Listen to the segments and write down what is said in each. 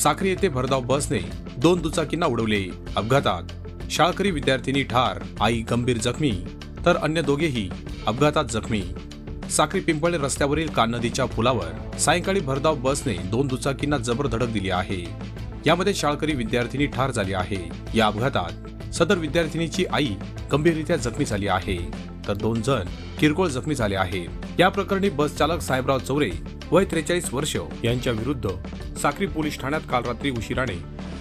साखरी येथे भरधाव बसने दोन दुचाकींना उडवले. अपघातात शाळकरी विद्यार्थिनी ठार आई गंभीर जखमी तर अन्य दोघेही अपघातात जखमी. साखरी पिंपळे रस्त्यावरील कान नदीच्या पुलावर सायंकाळी भरधाव बसने दोन दुचाकींना जबर धडक दिली आहे. यामध्ये शाळकरी विद्यार्थिनी ठार झाली आहे. या अपघातात सदर विद्यार्थिनीची आई गंभीररित्या जखमी झाली आहे. तर दोन जण किरकोळ जखमी झाले आहेत. या प्रकरणी बस चालक साहेबराव चौरे वय त्रेचाळीस वर्ष यांच्या विरुद्ध साक्री पोलीस ठाण्यात काल रात्री उशिराने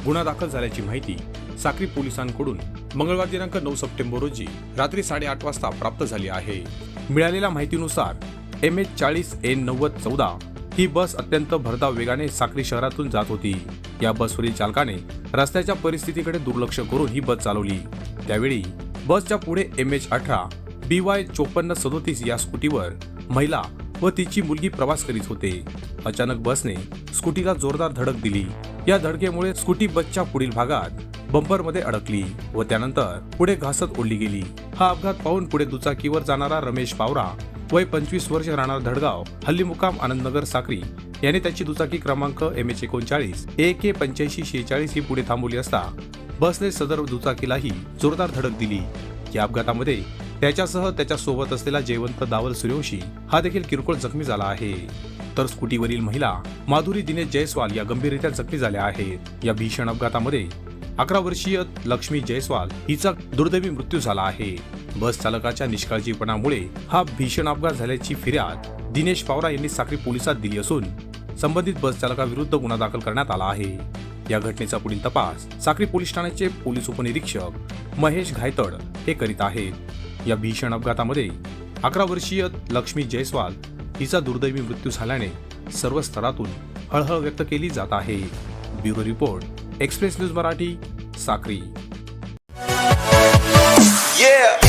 गुन्हा दाखल झाल्याची माहिती साक्री पोलिसांकडून मंगळवार दिनांक नऊ सप्टेंबर रोजी रात्री साडेआठ वाजता प्राप्त झाली आहे. मिळालेल्या माहितीनुसार एम एच चाळीस एन नव्वद चौदा ही बस अत्यंत भरधाव वेगाने साक्री शहरातून जात होती. या बसवरील चालकाने रस्त्याच्या परिस्थितीकडे दुर्लक्ष करून ही बस चालवली. त्यावेळी बसच्या पुढे एम एच अठरा बी वाय चोपन्न सदोतीस या स्कूटीवर महिला व तिची मुलगी प्रवास करीत होते. अचानक बसने स्कूटीला जोरदार धडक दिली. या धडकेमुळे स्कूटी बसच्या पुढील भागात बंपरमध्ये अडकली व त्यानंतर पुढे घासत ओढली गेली. हा अपघात पाहून पुढे दुचाकीवर जाणारा रमेश पावरा वय पंचवीस वर्ष राहणार धडगाव हल्ली मुकाम आनंदनगर साक्री याने त्याची दुचाकी क्रमांक एम एच एकोणचाळीस ए के पंच्याऐंशी शेहेचाळीस ही पुढे थांबवली असता बसने सदर दुचाकीलाही जोरदार धडक दिली. या अपघातामध्ये त्याच्यासह त्याच्यासोबत असलेला जयवंत दावल सूर्यवंशी हा देखील किरकोळ जखमी झाला आहे. तर स्कूटीवरील महिला माधुरी दिनेश जयस्वाल या गंभीररित्या जखमी झाल्या आहेत. या भीषण अपघातामध्ये अकरा वर्षीय लक्ष्मी जयस्वाल हिचा दुर्दैवी मृत्यू झाला आहे. बस चालकाच्या निष्काळजीपणामुळे हा भीषण अपघात झाल्याची फिर्याद दिनेश पावरा यांनी साक्री पोलिसात दिली असून संबंधित बस चालकाविरुद्ध गुन्हा दाखल करण्यात आला आहे. या घटनेचा पुढील तपास साक्री पोलीस ठाण्याचे पोलीस उपनिरीक्षक महेश घायतड हे करीत आहेत. या भीषण अपघातामध्ये अकरा वर्षीय लक्ष्मी जयस्वाल हिचा दुर्दैवी मृत्यू झाल्याने सर्व स्तरातून हळहळ व्यक्त केली जात आहे bureau report express news Marathi Sakri Yeah.